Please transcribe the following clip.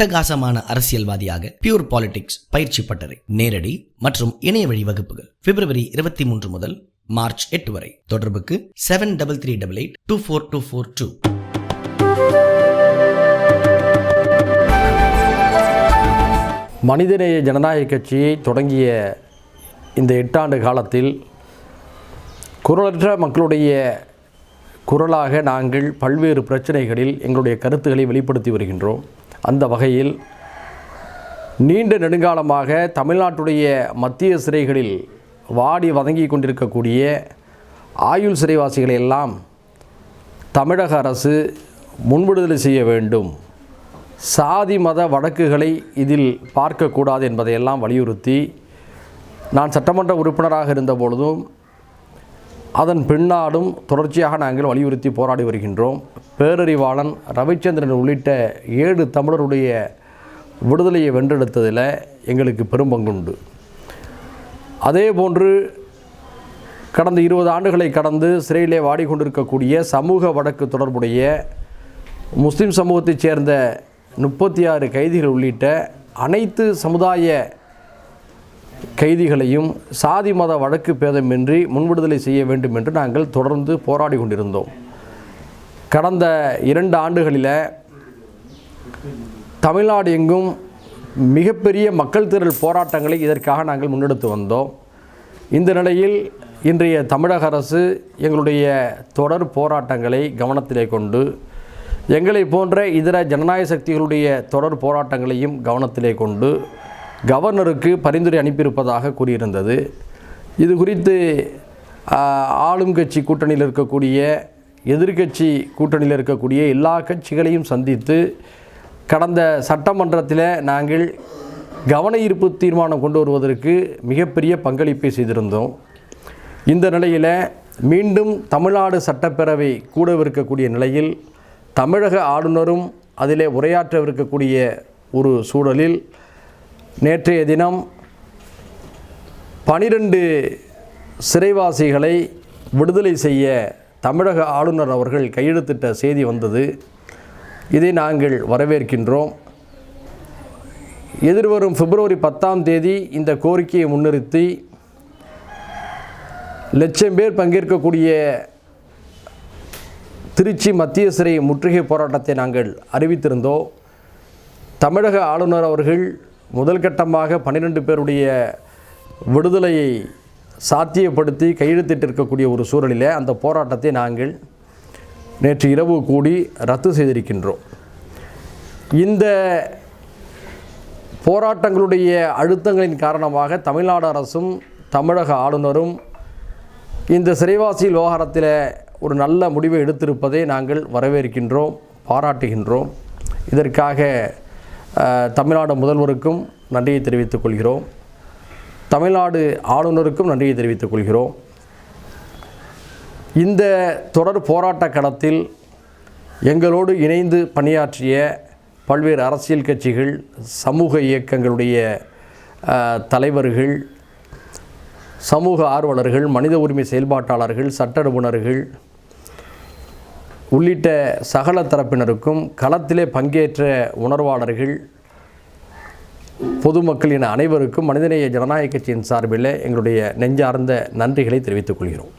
அட்டகாசமான அரசியல்வாதியாக pure politics பயிற்சி பட்டறை நேரடி மற்றும் இணைய வழி வகுப்புகள் பிப்ரவரி இருபத்தி மூன்று முதல் மார்ச் எட்டு வரை. தொடர்புக்கு seven double three double eight two four two four two மனிதநேய ஜனநாயக கட்சியை தொடங்கிய இந்த எட்டாண்டு காலத்தில் குரலற்ற மக்களுடைய குரலாக நாங்கள் பல்வேறு பிரச்சனைகளில் எங்களுடைய கருத்துக்களை வெளிப்படுத்தி வருகின்றோம். அந்த வகையில் நீண்ட நெடுங்காலமாக தமிழ்நாட்டுடைய மத்திய சிறைகளில் வாடி வதங்கி கொண்டிருக்கக்கூடிய ஆயுள் சிறைவாசிகளை எல்லாம் தமிழக அரசு முன்விடுதலை செய்ய வேண்டும். சாதி மத வழக்குகளை இதில் பார்க்கக்கூடாது என்பதையெல்லாம் வலியுறுத்தி நான் சட்டமன்ற உறுப்பினராக இருந்தபொழுதும் அதன் பின்னாடும் தொடர்ச்சியாக நாங்கள் வலியுறுத்தி போராடி வருகின்றோம். பேரறிவாளன் ரவிச்சந்திரன் உள்ளிட்ட ஏழு தமிழருடைய விடுதலையை வென்றெடுத்ததில் எங்களுக்கு பெரும் பங்குண்டு அதே போன்று கடந்த இருபது ஆண்டுகளை கடந்து சிறையிலே வாடிக்கொண்டிருக்கக்கூடிய சமூக வழக்கு தொடர்புடைய முஸ்லீம் சமூகத்தைச் சேர்ந்த முப்பத்தி ஆறு கைதிகள் உள்ளிட்ட அனைத்து சமுதாய கைதிகளையும் சாதி மத வழக்கு பேதமின்றி முன்விடுதலை செய்ய வேண்டும் என்று நாங்கள் தொடர்ந்து போராடி கொண்டிருந்தோம். கடந்த இரண்டு ஆண்டுகளில் தமிழ்நாடு எங்கும் மிகப்பெரிய மக்கள் திரள் போராட்டங்களை இதற்காக நாங்கள் முன்னெடுத்து வந்தோம். இந்த நிலையில் இன்றைய தமிழக அரசு எங்களுடைய தொடர் போராட்டங்களை கவனத்திலே கொண்டு எங்களை போன்ற இதர ஜனநாயக சக்திகளுடைய தொடர் போராட்டங்களையும் கவனத்திலே கொண்டு கவர்னருக்கு பரிந்துரை அனுப்பியிருப்பதாக கூறியிருந்தது. இது குறித்து ஆளும் கட்சி கூட்டணியில் இருக்கக்கூடிய எதிர்கட்சி கூட்டணியில் இருக்கக்கூடிய எல்லா கட்சிகளையும் சந்தித்து கடந்த சட்டமன்றத்தில் நாங்கள் கவன ஈர்ப்பு தீர்மானம் கொண்டு வருவதற்கு மிகப்பெரிய பங்களிப்பை செய்திருந்தோம். இந்த நிலையில் மீண்டும் தமிழ்நாடு சட்டப்பேரவை கூடவிருக்கக்கூடிய நிலையில் தமிழக ஆளுநரும் அதிலே உரையாற்றவிருக்கக்கூடிய ஒரு சூழலில் நேற்றைய தினம் பனிரெண்டு சிறைவாசிகளை விடுதலை செய்ய தமிழக ஆளுநர் அவர்கள் கையெழுத்திட்ட செய்தி வந்தது. இதை நாங்கள் வரவேற்கின்றோம். எதிர்வரும் பிப்ரவரி பத்தாம் தேதி இந்த கோரிக்கையை முன்னிறுத்தி லட்சம் பேர் பங்கேற்கக்கூடிய திருச்சி மத்திய சிறை முற்றுகை போராட்டத்தை நாங்கள் அறிவித்திருந்தோம். தமிழக ஆளுநர் அவர்கள் முதல் கட்டமாக பன்னிரெண்டு பேருடைய விடுதலையை சாத்தியப்படுத்தி கையெழுத்திட்டிருக்கக்கூடிய ஒரு சூழலில் அந்த போராட்டத்தை நாங்கள் நேற்று இரவு கூடி ரத்து செய்திருக்கின்றோம். இந்த போராட்டங்களுடைய அழுத்தங்களின் காரணமாக தமிழ்நாடு அரசும் தமிழக ஆளுநரும் இந்த சிறைவாசி விவகாரத்தில் ஒரு நல்ல முடிவை எடுத்திருப்பதை நாங்கள் வரவேற்கின்றோம் பாராட்டுகின்றோம். இதற்காக தமிழ்நாடு முதல்வருக்கும் நன்றியை தெரிவித்துக் கொள்கிறோம். தமிழ்நாடு ஆளுநருக்கும் நன்றியை தெரிவித்துக் கொள்கிறோம். இந்த தொடர் போராட்ட களத்தில் எங்களோடு இணைந்து பணியாற்றிய பல்வேறு அரசியல் கட்சிகள் சமூக இயக்கங்களுடைய தலைவர்கள் சமூக ஆர்வலர்கள் மனித உரிமை செயல்பாட்டாளர்கள் சட்ட நிபுணர்கள் உள்ளிட்ட சகல தரப்பினருக்கும் களத்திலே பங்கேற்ற உணர்வாளர்கள் பொதுமக்கள் என அனைவருக்கும் மனிதநேய ஜனநாயக கட்சியின் சார்பில் எங்களுடைய நெஞ்சார்ந்த நன்றிகளை தெரிவித்துக் கொள்கிறோம்.